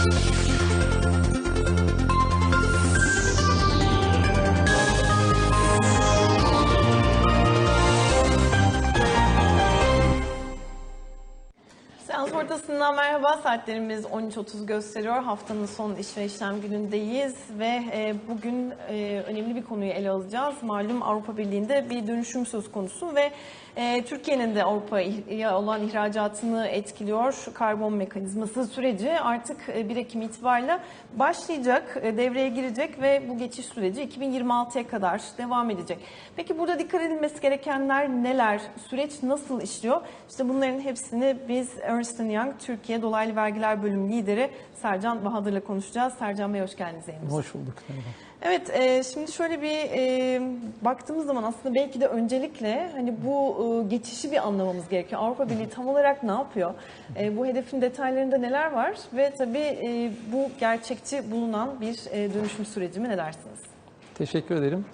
Seans ortasından merhaba. Saatlerimiz 13.30 gösteriyor. Haftanın son iş ve işlem günündeyiz ve e, bugün e, önemli bir konuyu ele alacağız. Malum Avrupa Birliği'nde bir dönüşüm söz konusu ve e, Türkiye'nin de Avrupa'ya olan ihracatını etkiliyor. Karbon mekanizması süreci artık e, 1 Ekim itibariyle başlayacak, e, devreye girecek ve bu geçiş süreci 2026'ya kadar devam edecek. Peki burada dikkat edilmesi gerekenler neler? Süreç nasıl işliyor? İşte bunların hepsini biz Ernst Young Türkiye Dolaylı Vergiler Bölüm Lideri Sercan Bahadır'la konuşacağız. Sercan Bey hoş geldiniz. Hoş bulduk. Merhaba. Evet, e, şimdi şöyle bir e, baktığımız zaman aslında belki de öncelikle hani bu e, geçişi bir anlamamız gerekiyor. Avrupa Birliği tam olarak ne yapıyor? E, bu hedefin detaylarında neler var? Ve tabii e, bu gerçekçi bulunan bir e, dönüşüm süreci mi ne dersiniz? Teşekkür ederim.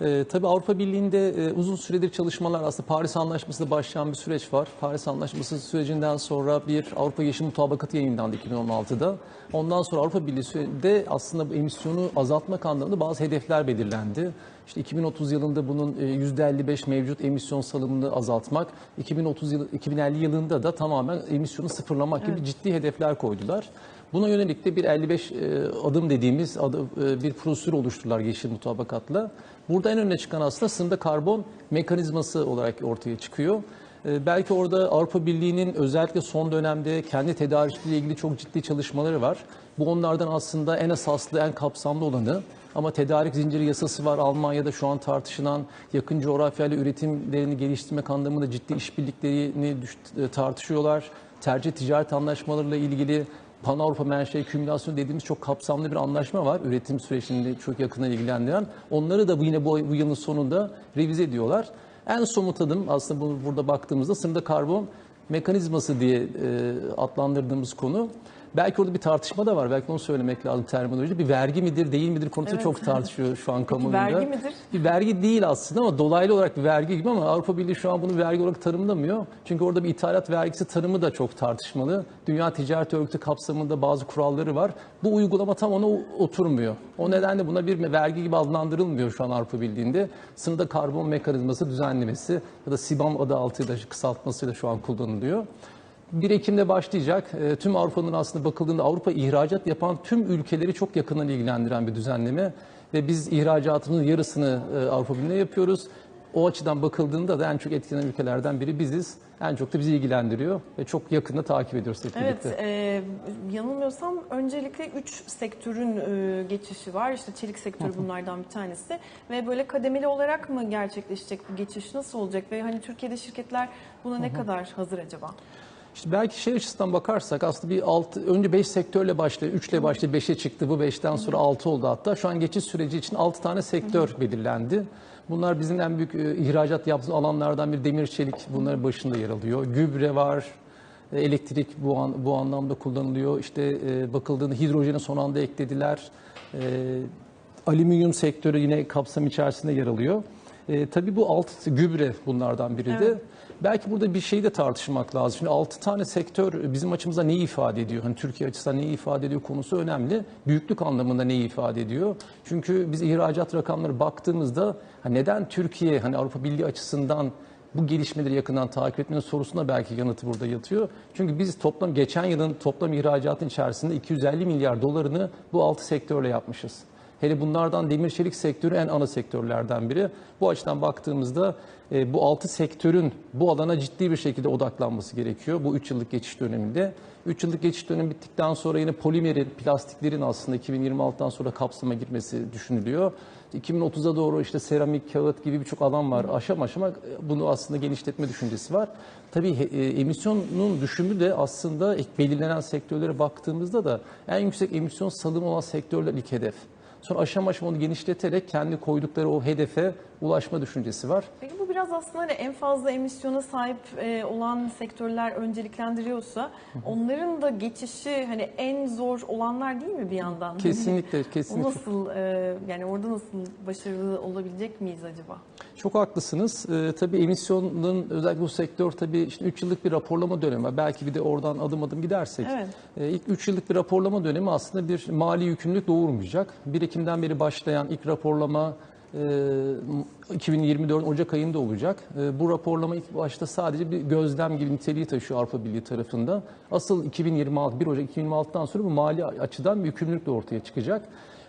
Ee, tabii Avrupa Birliği'nde e, uzun süredir çalışmalar aslında Paris Anlaşması'nda başlayan bir süreç var. Paris Anlaşması sürecinden sonra bir Avrupa Yeşil Mutabakatı yayınlandı 2016'da. Ondan sonra Avrupa Birliği'de aslında bu emisyonu azaltmak anlamında bazı hedefler belirlendi. İşte 2030 yılında bunun e, %55 mevcut emisyon salımını azaltmak, 2030 yıl, 2050 yılında da tamamen emisyonu sıfırlamak gibi ciddi hedefler koydular. Buna yönelik de bir 55 e, adım dediğimiz e, bir prosedür oluşturdular Yeşil Mutabakat'la. Burada en öne çıkan aslında sınırda karbon mekanizması olarak ortaya çıkıyor. E, Belki orada Avrupa Birliği'nin özellikle son dönemde kendi tedarikçiliği ilgili çok ciddi çalışmaları var. Bu onlardan aslında en esaslı, en kapsamlı olanı. Ama tedarik zinciri yasası var. Almanya'da şu an tartışılan yakın coğrafyayla üretimlerini geliştirmek anlamında ciddi işbirliklerini e, tartışıyorlar. Tercih ticaret anlaşmalarıyla ilgili Pan Avrupa menşei kümülasyon dediğimiz çok kapsamlı bir anlaşma var. Üretim sürecini çok yakından ilgilendiren. Onları da bu yine bu, bu yılın sonunda revize ediyorlar. En somut adım aslında bu, burada baktığımızda sınırda karbon mekanizması diye e, adlandırdığımız konu. Belki orada bir tartışma da var. Belki onu söylemek lazım terminoloji. Bir vergi midir, değil midir konusu Evet. çok tartışıyor şu an kamuoyunda. vergi midir? Bir vergi değil aslında ama dolaylı olarak bir vergi gibi ama Avrupa Birliği şu an bunu vergi olarak tanımlamıyor. Çünkü orada bir ithalat vergisi tanımı da çok tartışmalı. Dünya Ticaret Örgütü kapsamında bazı kuralları var. Bu uygulama tam ona oturmuyor. O nedenle buna bir vergi gibi adlandırılmıyor şu an Avrupa Birliği'nde. Sınırda karbon mekanizması düzenlemesi ya da SİBAM adı altıyla kısaltmasıyla şu an kullanılıyor. 1 Ekim'de başlayacak. E, Tüm Avrupa'nın aslında bakıldığında Avrupa ihracat yapan tüm ülkeleri çok yakından ilgilendiren bir düzenleme. Ve biz ihracatımızın yarısını e, Avrupa Birliği'ne yapıyoruz. O açıdan bakıldığında da en çok etkilenen ülkelerden biri biziz. En çok da bizi ilgilendiriyor ve çok yakında takip ediyoruz hep Evet, birlikte. e, yanılmıyorsam öncelikle 3 sektörün e, geçişi var. İşte çelik sektörü bunlardan bir tanesi. Ve böyle kademeli olarak mı gerçekleşecek bu geçiş? Nasıl olacak? Ve hani Türkiye'de şirketler buna ne kadar hazır acaba? İşte belki şey açısından bakarsak aslında bir altı, önce 5 sektörle başladı, 3 ile başladı, 5'e çıktı. Bu 5'ten sonra 6 oldu hatta. Şu an geçiş süreci için 6 tane sektör belirlendi. Bunlar bizim en büyük e, ihracat yaptığımız alanlardan bir demir çelik bunların başında yer alıyor. Gübre var, e, elektrik bu an, bu anlamda kullanılıyor. İşte e, bakıldığında hidrojeni son anda eklediler. Alüminyum sektörü yine kapsam içerisinde yer alıyor. Tabii bu alt gübre bunlardan biri de. Belki burada bir şeyi de tartışmak lazım. Şimdi 6 tane sektör bizim açımızda neyi ifade ediyor? Hani Türkiye açısından neyi ifade ediyor konusu önemli. Büyüklük anlamında neyi ifade ediyor? Çünkü biz ihracat rakamları baktığımızda neden Türkiye hani Avrupa Birliği açısından bu gelişmeleri yakından takip etmenin sorusuna belki yanıtı burada yatıyor. Çünkü biz toplam geçen yılın toplam ihracatın içerisinde 250 milyar dolarını bu 6 sektörle yapmışız. Hele bunlardan demir çelik sektörü en ana sektörlerden biri. Bu açıdan baktığımızda e, bu altı sektörün bu alana ciddi bir şekilde odaklanması gerekiyor bu 3 yıllık geçiş döneminde. 3 yıllık geçiş dönemi bittikten sonra yine polimerin, plastiklerin aslında 2026'dan sonra kapsama girmesi düşünülüyor. 2030'a doğru işte seramik, kağıt gibi birçok alan var. Aşama aşama bunu aslında genişletme düşüncesi var. Tabii e, emisyonun düşümü de aslında belirlenen sektörlere baktığımızda da en yüksek emisyon salımı olan sektörler ilk hedef. Sonra aşama aşama onu genişleterek kendi koydukları o hedefe ulaşma düşüncesi var. Peki bu biraz aslında hani en fazla emisyona sahip e, olan sektörler önceliklendiriyorsa onların da geçişi hani en zor olanlar değil mi bir yandan? Hani Kesinlikle, o kesinlikle. nasıl e, yani orada nasıl başarılı olabilecek miyiz acaba? Çok haklısınız. Ee, tabii emisyonun özellikle bu sektör tabii işte 3 yıllık bir raporlama dönemi. Belki bir de oradan adım adım gidersek. Evet. Ee, ilk 3 yıllık bir raporlama dönemi aslında bir mali yükümlülük doğurmayacak. 1 Ekim'den beri başlayan ilk raporlama e, 2024 Ocak ayında olacak. E, Bu raporlama ilk başta sadece bir gözlem gibi niteliği taşıyor Avrupa Birliği tarafından. Asıl 2026, 1 Ocak 2026'dan sonra bu mali açıdan bir yükümlülük de ortaya çıkacak.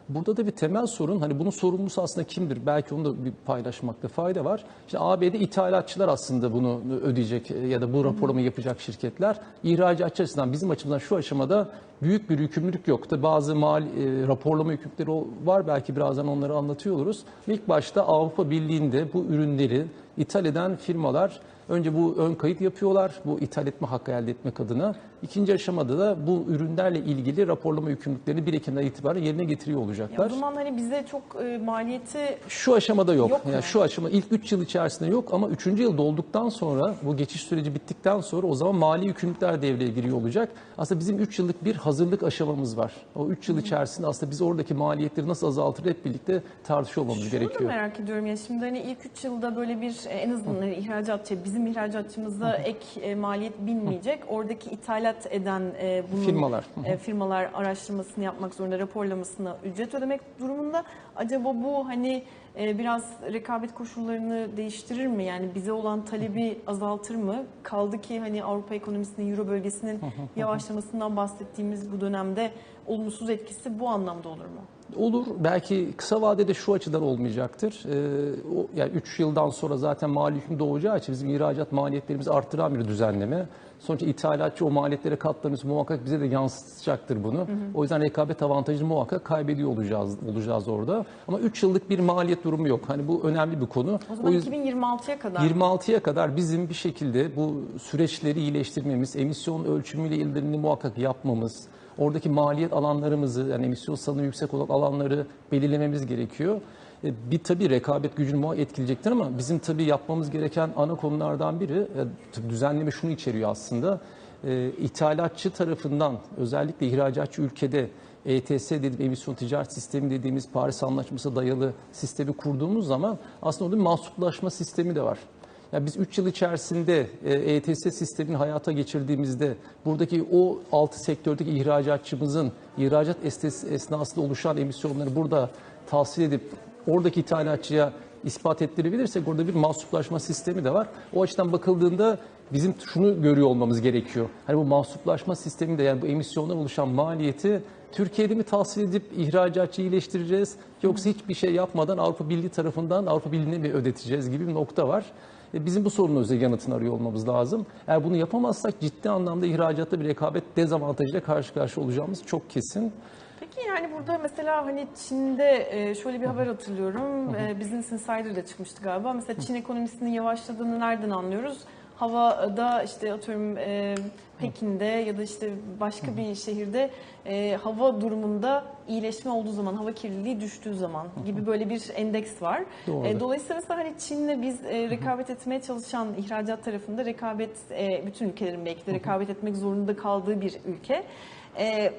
Burada da bir temel sorun, hani bunun sorumlusu aslında kimdir? Belki onu da bir paylaşmakta fayda var. İşte ABD ithalatçılar aslında bunu ödeyecek e, ya da bu raporlamayı yapacak şirketler. İhracatçı açısından bizim açımızdan şu aşamada büyük bir yükümlülük yok. Tabii bazı mal e, raporlama yükümlülükleri var. Belki birazdan onları anlatıyor oluruz. İlk başta Avrupa Birliği'nde bu ürünleri ithal eden firmalar önce bu ön kayıt yapıyorlar. Bu ithal etme hakkı elde etmek adına. İkinci aşamada da bu ürünlerle ilgili raporlama yükümlülüklerini 1 Ekim'den itibaren yerine getiriyor Ya olacaklar. o zaman hani bize çok e, maliyeti Şu aşamada yok. Yok yani şu aşama ilk 3 yıl içerisinde yok ama 3. yıl dolduktan sonra bu geçiş süreci bittikten sonra o zaman mali yükümlülükler devreye giriyor olacak. Aslında bizim 3 yıllık bir hazırlık aşamamız var. O 3 yıl içerisinde aslında biz oradaki maliyetleri nasıl azaltır hep birlikte tartışıyor olmamız Şunu gerekiyor. merak ediyorum ya şimdi hani ilk 3 yılda böyle bir e, en azından hani ihracatçı bizim ihracatçımıza ek e, maliyet binmeyecek. Oradaki ithalat eden e, bunun Firmalar. e, firmalar araştırmasını yapmak zorunda, raporlamasına ücret ödemek durumunda. Acaba bu hani biraz rekabet koşullarını değiştirir mi? Yani bize olan talebi azaltır mı? Kaldı ki hani Avrupa ekonomisinin, Euro bölgesinin yavaşlamasından bahsettiğimiz bu dönemde olumsuz etkisi bu anlamda olur mu? Olur. Belki kısa vadede şu açıdan olmayacaktır. Ee, o, yani 3 yıldan sonra zaten mali yüküm doğacağı için bizim ihracat maliyetlerimizi arttıran bir düzenleme. Sonuçta ithalatçı o maliyetlere katlanırsa muhakkak bize de yansıtacaktır bunu. O yüzden rekabet avantajını muhakkak kaybediyor olacağız olacağız orada. Ama 3 yıllık bir maliyet durumu yok. Hani bu önemli bir konu. O zaman yüzden- 2026'ya kadar 26'ya kadar bizim bir şekilde bu süreçleri iyileştirmemiz, emisyon ölçümüyle ilgili muhakkak yapmamız, oradaki maliyet alanlarımızı yani emisyon salınımı yüksek olan alanları belirlememiz gerekiyor. E, Bir tabii rekabet gücünü muhakkak etkileyecektir ama bizim tabii yapmamız gereken ana konulardan biri e, düzenleme şunu içeriyor aslında. E, ithalatçı tarafından özellikle ihracatçı ülkede ETS dediğim emisyon ticaret sistemi dediğimiz Paris Anlaşması'na dayalı sistemi kurduğumuz zaman aslında orada bir mahsuplaşma sistemi de var. Ya biz 3 yıl içerisinde ETS sistemini hayata geçirdiğimizde buradaki o altı sektördeki ihracatçımızın ihracat esnasında oluşan emisyonları burada tahsil edip oradaki ithalatçıya ispat ettirebilirsek orada bir mahsuplaşma sistemi de var. O açıdan bakıldığında bizim şunu görüyor olmamız gerekiyor. Hani bu mahsuplaşma sisteminde yani bu emisyondan oluşan maliyeti Türkiye'de mi tahsil edip ihracatçı iyileştireceğiz yoksa hiçbir şey yapmadan Avrupa Birliği tarafından Avrupa Birliği'ne mi ödeteceğiz gibi bir nokta var. E, Bizim bu sorunun özel yanıtını arıyor olmamız lazım. Eğer bunu yapamazsak ciddi anlamda ihracatta bir rekabet dezavantajıyla karşı karşıya olacağımız çok kesin. Peki yani burada mesela hani Çin'de e, şöyle bir haber hatırlıyorum. E, Business Insider'da çıkmıştı galiba. Mesela Çin ekonomisinin yavaşladığını nereden anlıyoruz? Havada işte atıyorum e, Pekin'de ya da işte başka bir şehirde e, hava durumunda iyileşme olduğu zaman, hava kirliliği düştüğü zaman gibi böyle bir endeks var. Doğru. E, dolayısıyla mesela hani Çin'le biz e, rekabet etmeye çalışan ihracat tarafında rekabet e, bütün ülkelerin belki de rekabet etmek zorunda kaldığı bir ülke. E,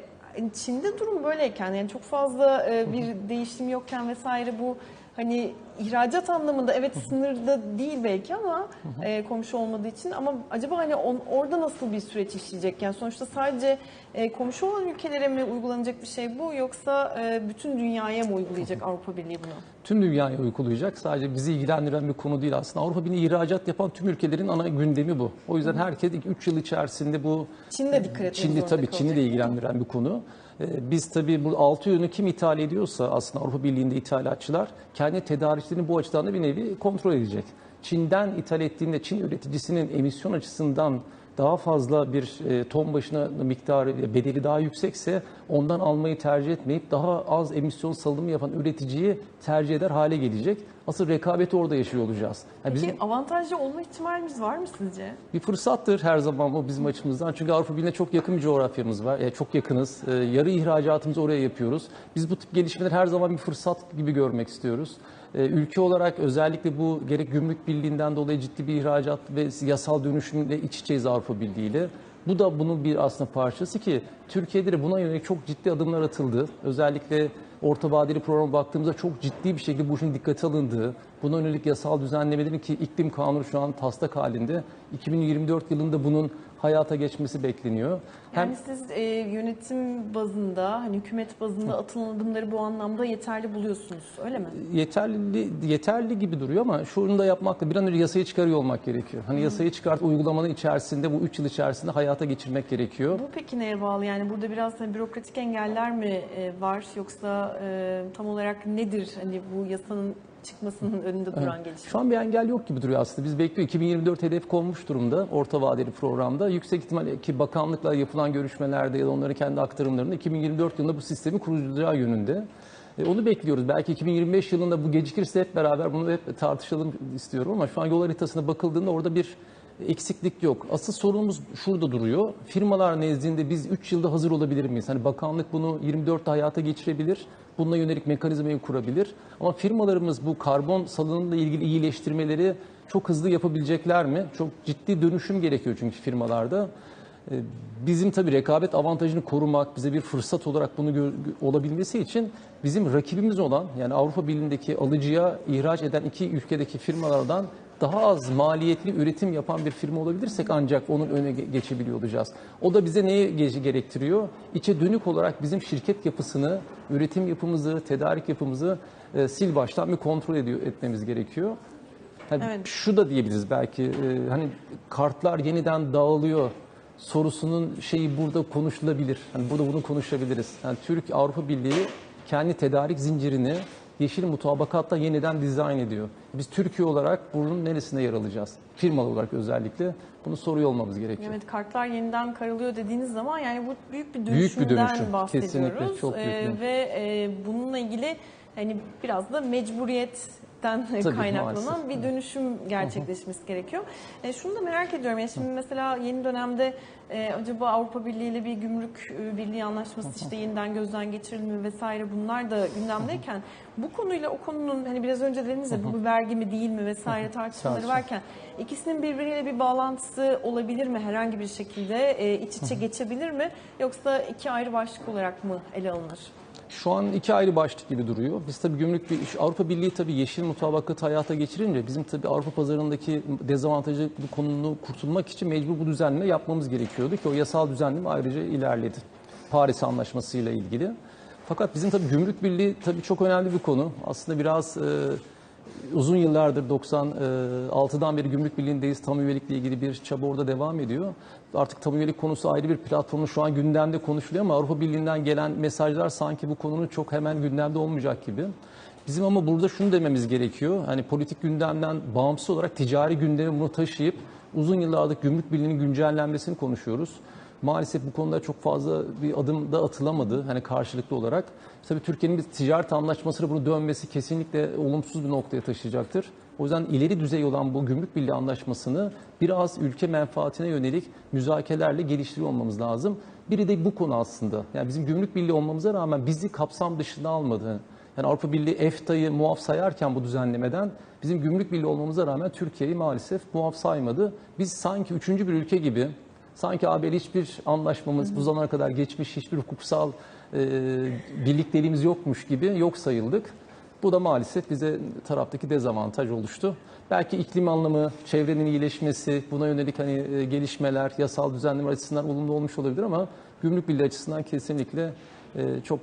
Çin'de durum böyleyken yani çok fazla e, bir değişim yokken vesaire bu hani ihracat anlamında evet sınırda değil belki ama e, komşu olmadığı için ama acaba hani on- orada nasıl bir süreç işleyecek? Yani sonuçta sadece e, komşu olan ülkelere mi uygulanacak bir şey bu yoksa e, bütün dünyaya mı uygulayacak Avrupa Birliği bunu? Tüm dünyaya uygulayacak. Sadece bizi ilgilendiren bir konu değil aslında. Avrupa Birliği ihracat yapan tüm ülkelerin ana gündemi bu. O yüzden herkes 3 yıl içerisinde bu Çin de dikkat etmek Çin'de tabii kalacak. Çin'i de ilgilendiren bir konu. Ee, Biz tabii bu altı ürünü kim ithal ediyorsa aslında Avrupa Birliği'nde ithalatçılar kendi tedarikçilerini bu açıdan da bir nevi kontrol edecek. Çin'den ithal ettiğinde Çin üreticisinin emisyon açısından daha fazla bir e, ton başına miktarı bedeli daha yüksekse ondan almayı tercih etmeyip daha az emisyon salımı yapan üreticiyi tercih eder hale gelecek. Asıl rekabeti orada yaşıyor olacağız. Yani Peki bizim avantajlı olma ihtimalimiz var mı sizce? bir fırsattır her zaman bu bizim açımızdan. Çünkü Avrupa Birliği'ne çok yakın bir coğrafyamız var. Yani çok yakınız. Ee, yarı ihracatımızı oraya yapıyoruz. Biz bu tip gelişmeleri her zaman bir fırsat gibi görmek istiyoruz. Ee, ülke olarak özellikle bu gerek gümrük birliğinden dolayı ciddi bir ihracat ve yasal dönüşümle iç içeyiz Avrupa Birliği ile. Bu da bunun bir aslında parçası ki Türkiye'de de buna yönelik çok ciddi adımlar atıldı. Özellikle orta vadeli programa baktığımızda çok ciddi bir şekilde bu işin dikkate alındığı, buna yönelik yasal düzenlemelerin ki iklim kanunu şu an taslak halinde. 2024 yılında bunun hayata geçmesi bekleniyor. Hem Yani siz e, yönetim bazında, hani hükümet bazında atılan adımları bu anlamda yeterli buluyorsunuz, öyle mi? yeterli yeterli gibi duruyor ama şunu da yapmakla bir an önce yasayı çıkarıyor olmak gerekiyor. Hani yasayı çıkart uygulamanın içerisinde bu 3 yıl içerisinde hayata geçirmek gerekiyor. Bu peki neye bağlı? Yani burada biraz hani bürokratik engeller mi e, var yoksa e, tam olarak nedir hani bu yasanın çıkmasının önünde duran gelişme? Şu an bir engel yok gibi duruyor aslında. Biz bekliyor. 2024 hedef konmuş durumda orta vadeli programda. Yüksek ihtimalle ki bakanlıkla yapılan görüşmelerde ya da onların kendi aktarımlarında 2024 yılında bu sistemi kurulacağı yönünde. E, onu bekliyoruz. Belki 2025 yılında bu gecikirse hep beraber bunu hep tartışalım istiyorum ama şu an yol haritasına bakıldığında orada bir eksiklik yok. Asıl sorunumuz şurada duruyor. Firmalar nezdinde biz 3 yılda hazır olabilir miyiz? Hani bakanlık bunu 24'te hayata geçirebilir. Bununla yönelik mekanizmayı kurabilir. Ama firmalarımız bu karbon salınımla ilgili iyileştirmeleri çok hızlı yapabilecekler mi? Çok ciddi dönüşüm gerekiyor çünkü firmalarda. Ee, Bizim tabii rekabet avantajını korumak, bize bir fırsat olarak bunu olabilmesi için bizim rakibimiz olan yani Avrupa Birliği'ndeki alıcıya ihraç eden iki ülkedeki firmalardan daha az maliyetli üretim yapan bir firma olabilirsek ancak onun öne ge- geçebiliyor olacağız. O da bize neye ge- gerektiriyor? İçe dönük olarak bizim şirket yapısını, üretim yapımızı, tedarik yapımızı e, sil baştan bir kontrol ediyor etmemiz gerekiyor. Hani Evet. Şu da diyebiliriz belki e, hani kartlar yeniden dağılıyor sorusunun şeyi burada konuşulabilir. Hani burada bunu konuşabiliriz. Yani Türk Avrupa Birliği kendi tedarik zincirini yeşil mutabakatla yeniden dizayn ediyor. Biz Türkiye olarak bunun neresinde yer alacağız? Firmalı olarak özellikle bunu soruyor olmamız gerekiyor. Evet kartlar yeniden karılıyor dediğiniz zaman yani bu büyük bir Büyük bir dönüşümden dönüşüm. bahsediyoruz. Kesinlikle, çok büyük Ee, ve e, bununla ilgili hani biraz da mecburiyetten kaynaklanan maalesef. bir dönüşüm gerçekleşmesi gerekiyor. E, şunu da merak ediyorum. Yani şimdi mesela yeni dönemde e, acaba Avrupa Birliği ile bir gümrük e, birliği anlaşması işte yeniden gözden geçirildi mi vesaire bunlar da gündemdeyken bu konuyla o konunun hani biraz önce dediniz ya bu bir vergi mi değil mi vesaire tartışmaları Tartışma. varken ikisinin birbiriyle bir bağlantısı olabilir mi herhangi bir şekilde e, iç içe geçebilir mi yoksa iki ayrı başlık olarak mı ele alınır? Şu an iki ayrı başlık gibi duruyor. Biz tabii gümrük bir Avrupa Birliği tabii yeşil mutabakatı hayata geçirince bizim tabii Avrupa pazarındaki dezavantajı bu konunu kurtulmak için mecbur bu düzenleme yapmamız gerekiyordu ki o yasal düzenleme ayrıca ilerledi. Paris Anlaşması ile ilgili. Fakat bizim tabii gümrük birliği tabii çok önemli bir konu. Aslında biraz e, uzun yıllardır 96'dan beri gümrük birliğindeyiz. Tam üyelikle ilgili bir çaba orada devam ediyor. Artık tam üyelik konusu ayrı bir platformu şu an gündemde konuşuluyor ama Avrupa Birliği'nden gelen mesajlar sanki bu konunun çok hemen gündemde olmayacak gibi. Bizim ama burada şunu dememiz gerekiyor. Hani politik gündemden bağımsız olarak ticari gündeme bunu taşıyıp uzun yıllardır gümrük birliğinin güncellenmesini konuşuyoruz. Maalesef bu konuda çok fazla bir adım da atılamadı hani karşılıklı olarak. Tabii Türkiye'nin bir ticaret anlaşmasıyla bunu dönmesi kesinlikle olumsuz bir noktaya taşıyacaktır. O yüzden ileri düzey olan bu gümrük birliği anlaşmasını biraz ülke menfaatine yönelik müzakerelerle geliştiriyor olmamız lazım. Biri de bu konu aslında. Yani bizim gümrük birliği olmamıza rağmen bizi kapsam dışına almadı. Yani Avrupa Birliği EFTA'yı muaf sayarken bu düzenlemeden bizim gümrük birliği olmamıza rağmen Türkiye'yi maalesef muaf saymadı. Biz sanki üçüncü bir ülke gibi Sanki AB ile hiçbir anlaşmamız bu zamana kadar geçmiş hiçbir hukuksal e, birlikteliğimiz yokmuş gibi yok sayıldık. Bu da maalesef bize taraftaki dezavantaj oluştu. Belki iklim anlamı, çevrenin iyileşmesi, buna yönelik hani e, gelişmeler, yasal düzenleme açısından olumlu olmuş olabilir ama gümrük birliği açısından kesinlikle e, çok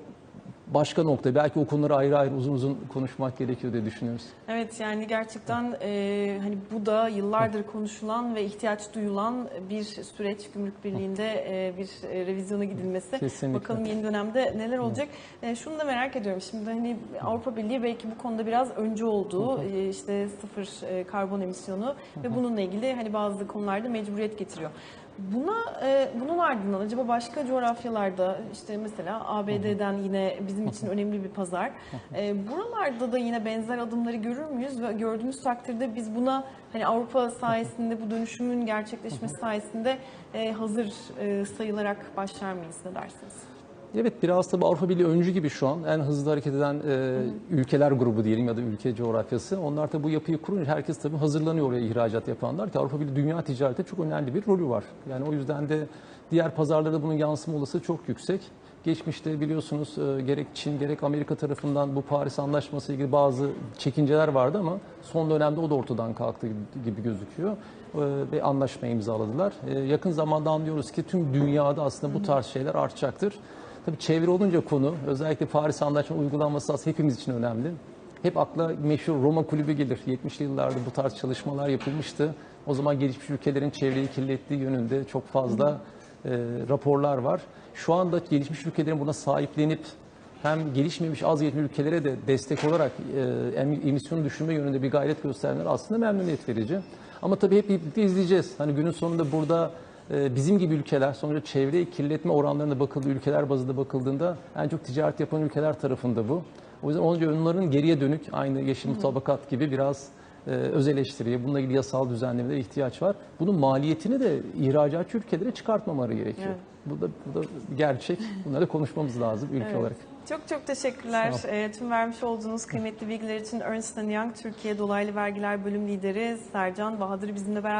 başka nokta. Belki o konuları ayrı ayrı uzun uzun konuşmak gerekiyor diye düşünüyoruz. Evet yani gerçekten e, hani bu da yıllardır konuşulan ve ihtiyaç duyulan bir süreç gümrük birliğinde e, bir e, revizyona gidilmesi. Kesinlikle. Bakalım yeni dönemde neler olacak. E, şunu da merak ediyorum. Şimdi hani Avrupa Birliği belki bu konuda biraz önce oldu. E, işte sıfır e, karbon emisyonu ve bununla ilgili hani bazı konularda mecburiyet getiriyor. Buna e, bunun ardından acaba başka coğrafyalarda işte mesela ABD'den yine bizim için önemli bir pazar. E, buralarda da yine benzer adımları görür müyüz ve gördüğümüz takdirde biz buna hani Avrupa sayesinde bu dönüşümün gerçekleşmesi sayesinde e, hazır e, sayılarak başlar mıyız ne dersiniz? Evet biraz tabii Avrupa Birliği öncü gibi şu an en hızlı hareket eden e, ülkeler grubu diyelim ya da ülke coğrafyası. Onlar tabii bu yapıyı kurunca herkes tabii hazırlanıyor oraya ihracat yapanlar ki Avrupa Birliği dünya ticarette çok önemli bir rolü var. Yani o yüzden de diğer pazarlarda bunun yansıma olasılığı çok yüksek. Geçmişte biliyorsunuz e, gerek Çin gerek Amerika tarafından bu Paris Anlaşması ilgili bazı çekinceler vardı ama son dönemde o da ortadan kalktı gibi gözüküyor E, ve anlaşma imzaladılar. E, yakın zamanda anlıyoruz ki tüm dünyada aslında bu tarz şeyler artacaktır. Tabii çevre olunca konu özellikle Paris Anlaşması uygulanması aslında hepimiz için önemli. Hep akla meşhur Roma Kulübü gelir. 70'li yıllarda bu tarz çalışmalar yapılmıştı. O zaman gelişmiş ülkelerin çevreyi kirlettiği yönünde çok fazla e, raporlar var. Şu anda gelişmiş ülkelerin buna sahiplenip hem gelişmemiş az gelişmiş ülkelere de destek olarak e, em- emisyonu düşürme yönünde bir gayret göstermeleri aslında memnuniyet verici. Ama tabii hep birlikte izleyeceğiz. Hani günün sonunda burada bizim gibi ülkeler sonuçta çevre kirletme oranlarına bakıldığı ülkeler bazında bakıldığında en çok ticaret yapan ülkeler tarafında bu. O yüzden onca onların geriye dönük aynı yeşil mutabakat gibi biraz e, öz eleştiriye, bununla ilgili yasal düzenlemelere ihtiyaç var. Bunun maliyetini de ihracatçı ülkelere çıkartmamaları gerekiyor. Evet. Bu da, bu da gerçek. Bunları konuşmamız lazım ülke Evet. olarak. Çok çok teşekkürler. Ee, tüm vermiş olduğunuz kıymetli bilgiler için Ernst Young Türkiye Dolaylı Vergiler Bölüm Lideri Sercan Bahadır bizimle beraber